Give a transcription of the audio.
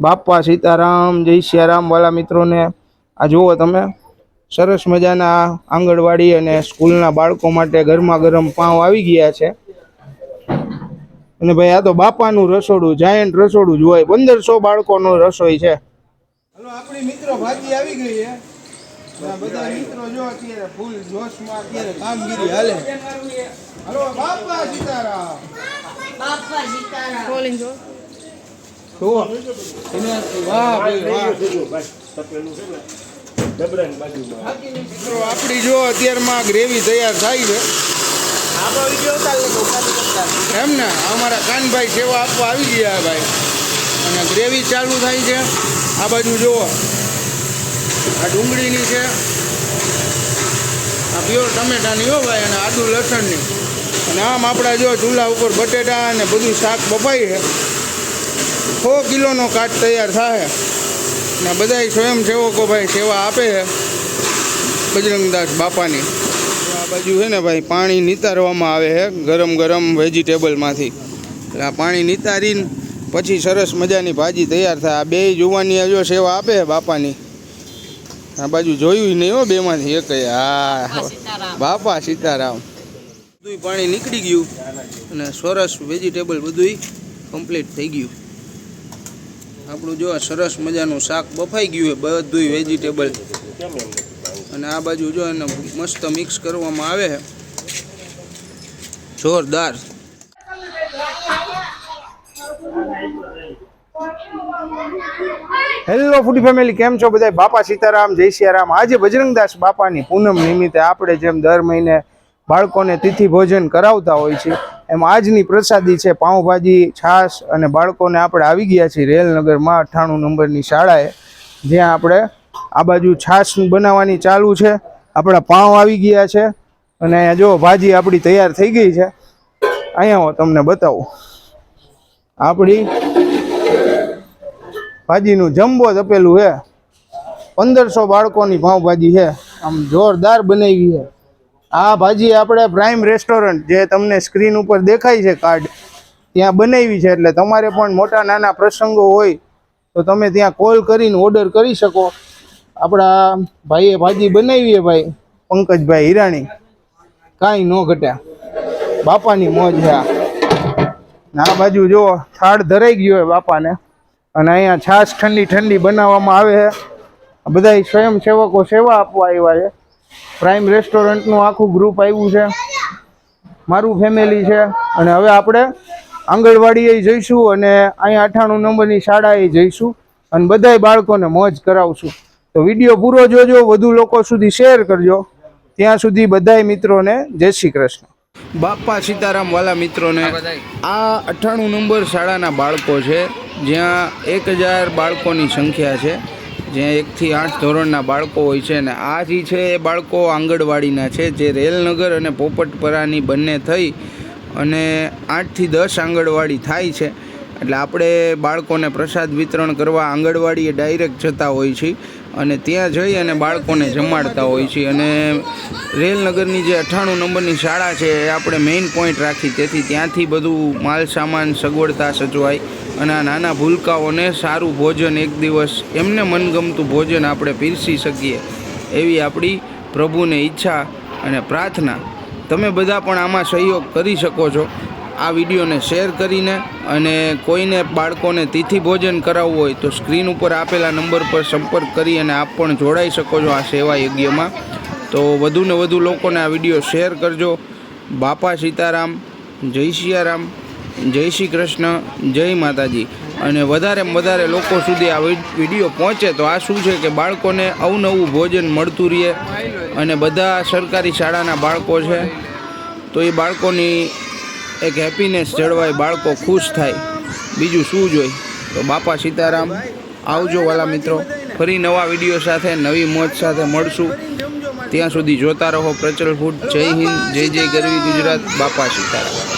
બાપા સીતારામ જય સિયારામ વાલા મિત્રોને. આ જુઓ તમે સરસ મજાના આંગણવાડી અને સ્કૂલના બાળકો માટે ગરમા ગરમ પાઉં આવી ગયા છે. અને ભાઈ આ તો બાપાનું રસોડું જાયન્ટ રસોડું જ હોય. પંદરસો બાળકોનો રસોઈ છે. હલો આપણી મિત્રો ભાજી આવી ગઈ છે. બધા મિત્રો જો અત્યારે ફૂલ જોશમાં અત્યારે કામગીરી હાલે. હલો બાપા સીતારામ. બાપા સીતારામ. જુઓ. એને વાહ ભાઈ વાહ. આપણી જો અત્યારમાં ગ્રેવી તૈયાર થાય છે. એમ ને અમારા કાનભાઈ સેવા આપવા આવી ગયા ભાઈ. અને ગ્રેવી ચાલુ થાય છે. આ બાજુ જુઓ. આ ડુંગળીની છે. આ પ્યોર ટમેટાની હો ભાઈ અને આદુ લસણની. અને આમ આપણા જો ચૂલા ઉપર બટેટા અને બધું શાક બફાય છે. સો કિલોનો કાટ તૈયાર થાય ને બધાય સ્વયંસેવકો ભાઈ સેવા આપે છે. બજરંગદાસ બાપાની. આ બાજુ છે ને ભાઈ પાણી નિતારવામાં આવે છે ગરમ ગરમ વેજીટેબલમાંથી. એટલે આ પાણી નિતારીને પછી સરસ મજાની ભાજી તૈયાર થાય. આ બે જુવાની જો સેવા આપે છે બાપાની. આ બાજુ જોયું નહીં હો બેમાંથી એક હા બાપા સીતારામ. બધું પાણી નીકળી ગયું અને સરસ વેજીટેબલ બધું કમ્પ્લીટ થઈ ગયું. આપણું જો સરસ મજાનું શાક બફાઈ ગયું હોય બધું વેજીટેબલ અને આ બાજુ જો એને મસ્ત મિક્સ કરવામાં આવે. જોરદાર. હેલો ફૂડી ફેમિલી કેમ છો બધા બાપા સીતારામ, જય સિયારામ. આજે બજરંગદાસ બાપાની પૂનમ નિમિત્તે આપણે જેમ દર મહિને બાળકોને તિથિ ભોજન કરાવતા હોય છે. એમ આજની પ્રસાદી છે, પાઉંભાજી, છાશ અને બાળકોને આપણે આવી ગયા છીએ રેલનગરમાં અઠ્ઠાણું નંબરની શાળાએ. જ્યાં આપણે આ બાજુ છાશ બનાવવાની ચાલુ છે. આપણા પાઉં આવી ગયા છે અને જો ભાજી આપણી તૈયાર થઈ ગઈ છે. અહીંયા હું તમને બતાવું. આપણી ભાજીનું જમ્બો તપેલું છે. પંદરસો બાળકોની પાઉંભાજી છે. આમ જોરદાર બનાવી છે. આ ભાજી આપણે પ્રાઇમ રેસ્ટોરન્ટ જે તમને સ્ક્રીન ઉપર દેખાય છે કાર્ડ, ત્યાં બનાવી છે એટલે તમારે પણ મોટા નાના પ્રસંગો હોય તો તમે ત્યાં કોલ કરીને ઓર્ડર કરી શકો. આપણા ભાઈએ ભાજી બનાવી છે ભાઈ, પંકજભાઈ હિરાણી. કાંઈ ન ઘટ્યા. બાપાની મોજ છે આ. બાજુ જો થાળ ધરાઈ ગયો હોય બાપાને. અને અહીંયા છાશ ઠંડી ઠંડી બનાવવામાં આવે છે. બધા સ્વયંસેવકો સેવા આપવા આવ્યા છે. પ્રાઇમ રેસ્ટોરન્ટનું આખું ગ્રુપ આવ્યું છે. મારું ફેમિલી છે અને હવે આપણે આંગણવાડીએ જઈશું અને અહીંયા અઠાણું નંબરની શાળાએ જઈશું અને બધાય બાળકોને મોજ કરાવશું. તો વીડિયો પૂરો જોજો વધુ લોકો સુધી શેર કરજો. ત્યાં સુધી બધાય મિત્રોને જય શ્રી કૃષ્ણ. બાપા સીતારામ વાલા મિત્રોને આ અઠાણું નંબર શાળાના બાળકો છે જ્યાં એક હજાર બાળકોની સંખ્યા છે. જ્યાં એકથી આઠ ધોરણના બાળકો હોય છે અને આ જે છે એ બાળકો આંગણવાડીના છે, જે રેલનગર અને પોપટપરાની બંને થઈ અને આઠથી દસ આંગણવાડી થાય છે. એટલે આપણે બાળકોને પ્રસાદ વિતરણ કરવા આંગણવાડીએ ડાયરેક્ટ જતા હોય છે અને ત્યાં જઈ અને બાળકોને જમાડતા હોય છે. અને રેલનગરની જે અઠ્ઠાણું નંબરની શાળા છે, એ આપણે મેઇન પોઈન્ટ રાખી. તેથી ત્યાંથી બધું માલ સામાન સગવડતા સચવાય. અને આ નાના ભૂલકાઓને સારું ભોજન એક દિવસ, એમને મનગમતું ભોજન આપણે પીરસી શકીએ. એવી આપણી પ્રભુને ઈચ્છા અને પ્રાર્થના. તમે બધા પણ આમાં સહયોગ કરી શકો છો. આ વિડીયોને શેર કરીને અને કોઈને બાળકોને તિથિ ભોજન કરાવવું હોય તો સ્ક્રીન ઉપર આપેલા નંબર પર સંપર્ક કરી અને આપ પણ જોડાઈ શકો છો આ સેવા યજ્ઞમાં. તો વધુને વધુ લોકોને આ વીડિયો શેર કરજો. બાપા સીતારામ, જય સિયારામ, જય શ્રી કૃષ્ણ, જય માતાજી. અને વધારેમાં વધારે લોકો સુધી આ વીડિયો પહોંચે તો આ શું છે કે બાળકોને અવનવું ભોજન મળતું રહે અને બધા સરકારી શાળાના બાળકો છે. તો એ બાળકોની એક હેપીનેસ જળવાય, બાળકો ખુશ થાય. બીજું શું જોઈ તો બાપા સીતારામ, આવજો વાલા મિત્રો. ફરી નવા વીડિયો સાથે, નવી મોજ સાથે મળશું. ત્યાં સુધી જોતા રહો પ્રચલ ફૂડ. જય હિન્દ, જય જય ગરવી ગુજરાત. બાપા સીતારામ.